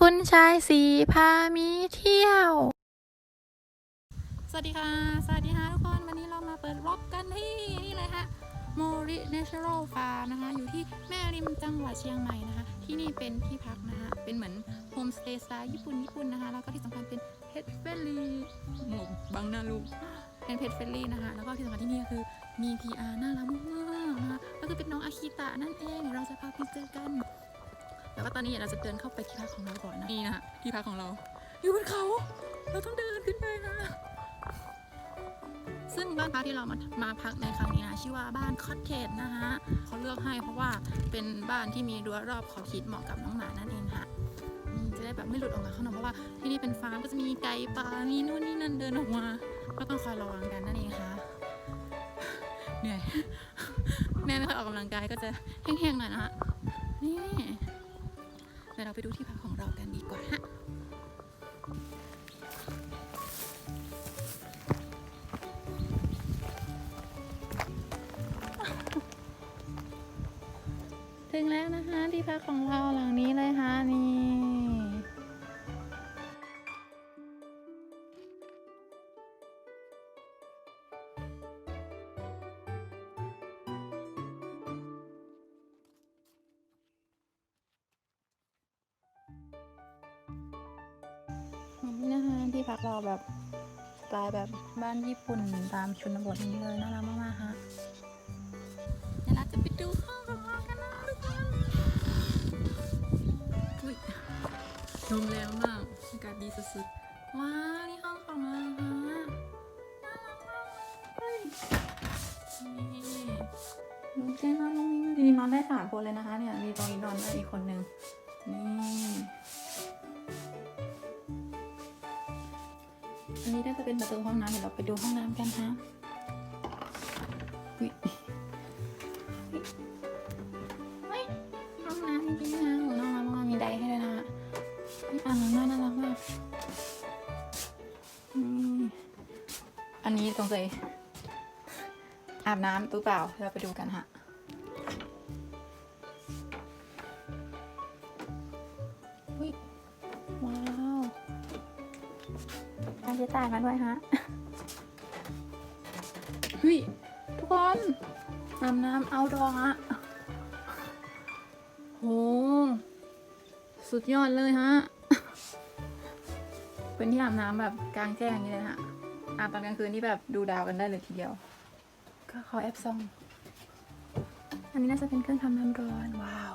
คุณชายสีพามีเที่ยว สวัสดีค่ะ สวัสดีค่ะทุกคน วันนี้เรามาเปิดวล็อกกันที่นี่เลยค่ะโมริเนเชอรัลฟาร์นะคะ อยู่ที่แม่ริมจังหวัดเชียงใหม่นะคะ ที่นี่เป็นที่พักนะคะ เป็นเหมือนโฮมสเตย์สไตล์ญี่ปุ่นญี่ปุ่นนะคะ แล้วก็ที่สำคัญเป็นเพ t เฟลลี่หมบังหน้าลูก เป็นเพ t เฟลลี่นะคะ แล้วก็ที่สำคัญที่นี่ก็คือมี PR น่ารักมากๆนะคะก็คือเป็นน้องอาคิตะนั่นเองเดี๋ยวเราจะพาไปเจอกัน แล้วก็ตอนนี้เราจะเดินเข้าไปที่พักของเราก่อนนะนี่นะคะที่พักของเรา อยู่บนเขา เราต้องเดินขึ้นไปนะ ซึ่งบ้านพักที่เรามามาพักในครั้งนี้นะชื่อว่าบ้านคอตเทจนะคะเขาเลือกให้เพราะว่าเป็นบ้านที่มีรั้วรอบขอบชิดเหมาะกับน้องหมานั่นเองค่ะจะได้แบบไม่หลุดออกมาข้างนอกเพราะว่าที่นี่เป็นฟาร์มก็จะมีไก่ป่ามีนู่นนี่นั่นเดินออกมาก็ต้องคอยระวังกันนั่นเองค่ะเหนื่อยแม่ไม่ค่อยออกกำลังกายก็จะแห้งๆหน่อยนะฮะนี่ เดี๋ยวเราไปดูที่พักของเรากันดีกว่าฮะถึงแล้วนะคะที่พักของเราหลังนี้เลยค่ะนี่ ที่พักเราแบบสไตล์แบบบ้านญี่ปุ่นตามชนบทนี้เลยน่ารักมากๆค่ะเดี๋ยวเราจะไปดูห้องของเรากันนะทุกคนอุ้ยลมแรงมากอากาศดีสุดๆว้าวนี่ห้องของเราฮะน่ารักมากเลยนี่ดูเจ้น้องมิ้งดีนอนได้สามคนเลยนะคะเนี่ยมีตรงนี้นอนได้อีกคนนึงนี่ นี้น่าจะเป็นประตูห้องน้ำเดี๋ยวเราไปดูห้องน้ำกันฮะห้องน้ำจริงๆนะหนูน่ารักมามีไดให้ด้วยนะฮะอ่างน้าน่ารักมากอันนี้ตรงใจอาบน้ำตู้เปล่าเราไปดูกันฮะ การจะจ่ายมาด้วยฮะเฮ้ยทุกคนอาบน้ำเอาดอฮะโห สุดยอดเลยฮะ เป็นที่อาบน้ำแบบกลางแจ้งอย่างนี้เลยฮะ อาบตอนกลางคืนที่แบบดูดาวกันได้เลยทีเดียว ก็ขอแอปซอง อันนี้น่าจะเป็นเครื่องทำน้ำร้อน ว้าว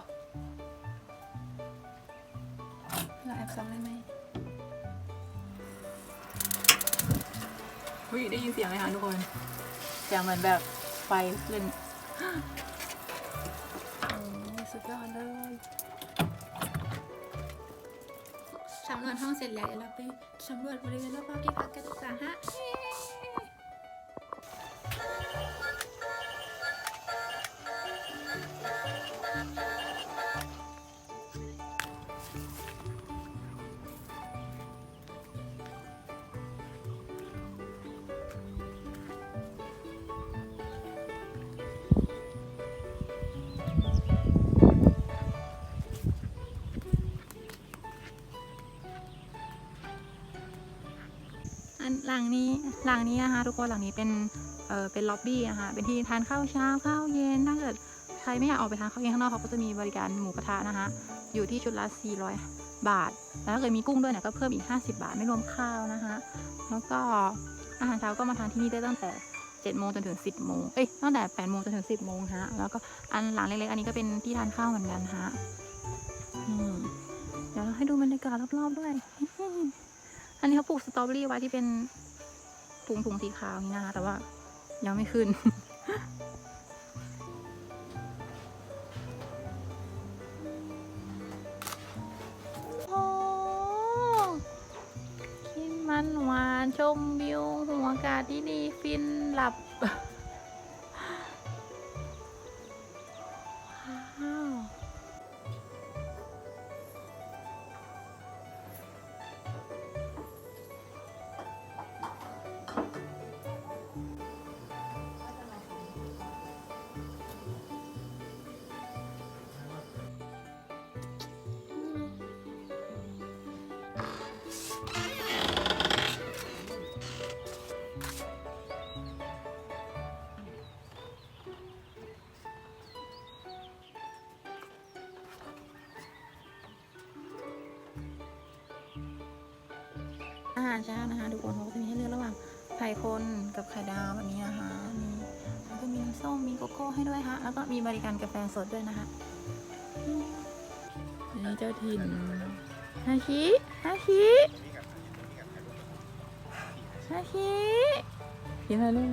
เราแอปซองได้ไหม อุ้ยได้ยินเสียงไหมคะทุกคน เสียงเหมือนแบบไฟขึ้นโอ้สุดยอดเลยสำรวจห้องเสร็จแล้วเดี๋ยวเราไปสำรวจบริเวณรอบๆที่พักกันดีกว่าฮะ หลังนี้หลังนี้นะคะทุกคนหลังนี้เป็นเออเป็นล็อบบี้นะคะเป็นที่ทานข้าวเช้าข้าวเย็นถ้าเกิดใครไม่อยากออกไปทานข้าวเย็นข้างนอกเขาก็จะมีบริการหมูกระทะนะคะอยู่ที่ชุดละ 400 บาท แล้วถ้าเกิดมีกุ้งด้วยเนี่ยก็เพิ่มอีก 50 บาทไม่รวมข้าวนะคะแล้วก็อาหารเช้าก็มาทานที่นี่ได้ตั้งแต่7โมงจนถึง 10โมงเอ้ยตั้งแต่8โมงจนถึง 10โมงฮะแล้วก็อันหลังเล็กๆอันนี้ก็เป็นที่ทานข้าวเหมือนกันฮะอืมเดี๋ยวเราให้ดูบรรยากาศรอบๆด้วย อันนี้เขาปลูกสตรอเบอรี่ไว้ที่เป็นถุงถุงสีขาวนี่นะคะแต่ว่ายังไม่ขึ้น โอ้กินมันหวานชมวิวหัวอากาศที่ดีฟินหลับ อาหารเช้านะคะทุกคนเขาก็จะมีให้เลือกระหว่างไข่คนกับไข่ดาวแบบนี้นะคะนี่แล้วก็มีน้ำส้มมีโกโก้ให้ด้วยฮะแล้วก็มีบริการกาแฟสดด้วยนะคะนนี้เจ้าถิ่นฮาชิฮาชิฮาชิกินอะไรลูก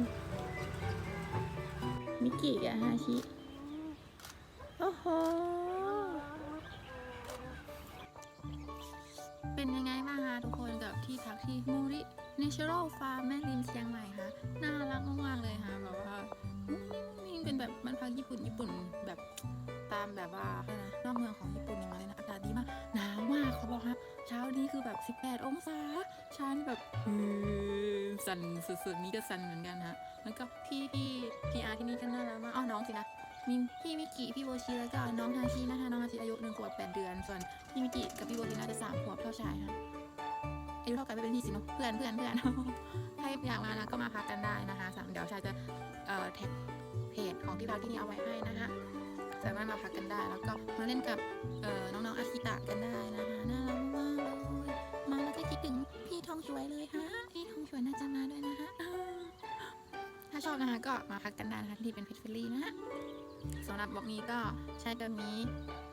มิกกี้กับฮาชิโอ้โหเป็นยังไง ที่มูริ Natural Farm แม่ริมเชียงใหม่ค่ะน่ารักมากๆเลยค่ะแบบว่ามนี่เป็นแบบมันพักญี่ปุ่นญี่ปุ่นแบบตามแบบว่าอะไรนะนอกเมืองของญี่ปุ่นอย่างไรเลยนะอากาศดีมากหนาวมากเขาบอกฮะเช้านี้คือแบบ 18 องศาเช้านี่แบบสั่นสุดๆนี่ก็สั่นเหมือนกันฮะแล้วก็พี่พี่พีอาร์ที่นี่ก็น่ารักมากอ้อน้องสินะมีพี่มิกิพี่โบชิแล้วก็น้องฮาชินะคะน้องฮาชิอายุหนึ่งขวบแปดเดือน ส่วนพี่มิกิกับพี่โบลีน่าจะสามขวบเท่าชายค่ะ อายุเท่ากันไม่เป็นพี่สิเนาะเพื่อนเพื่อนเพื่อนใครอยากมานะก็มาพักกันได้นะคะสามเดี๋ยวชายจะเอ่อแท็กเพจของที่พักที่นี่เอาไว้ให้นะคะสามารถมาพักกันได้แล้วก็มาเล่นกับเอ่อน้องๆอาคิตะกันได้นะคะน่ารักมากเลยมาแล้วก็คิดถึงพี่ทองช่วยเลยฮะพี่ทองช่วยน่าจะมาด้วยนะคะถ้าชอบนะคะก็มาพักกันได้นะคะที่เป็นเพจเฟรลี่นะฮะสำหรับบล็อกนี้ก็ใช้แบบนี้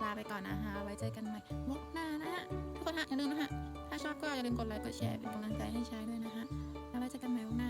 ลาไปก่อนนะคะไว้เจอกันใหม่บล็อกหน้านะฮะทุกคนฮะอย่าลืมนะฮะ ถ้าชอบก็อย่าลืมกดไลค์กดแชร์เป็นกำลังใจให้ชายด้วยนะฮะแล้วเราจอกันใหม่วันหน้า